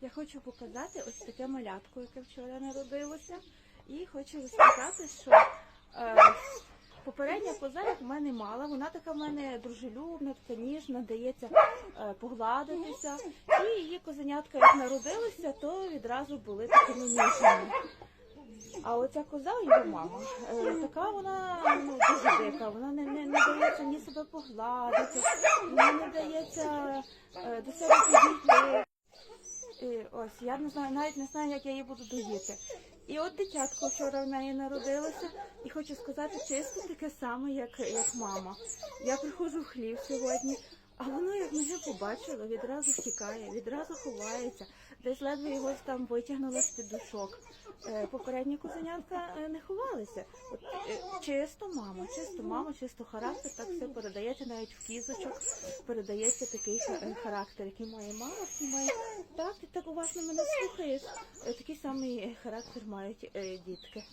Я хочу показати ось таке малятко, яке вчора народилося. І хочу розказати, що е, попередня коза, як в мене мала, вона така в мене дружелюбна, така ніжна, дається е, погладитися. І її козенятка, як народилися, то відразу були такими ніжними. А оця коза, його мама, е, така вона ну, дуже дика, вона не, не, не дається ні себе погладити, вона не дається е, до себе підійти. І ось я не знаю, навіть не знаю, як я її буду доїти. І от дитятко вчора в неї народилося, і хочу сказати чисто таке саме, як, як мама. Я приходжу в хлів сьогодні, а воно, як мене побачило, відразу втікає, відразу ховається. Десь ледве його там витягнули з під душок. Е, Попередні козенятка е, не ховалися. От, е, чисто мама, чисто мама, чисто характер, так все передається навіть в кізочок, передається такий характер, який має мама, який має. Так, ти так уважно мене слухаєш. Такий самий характер мають дітки.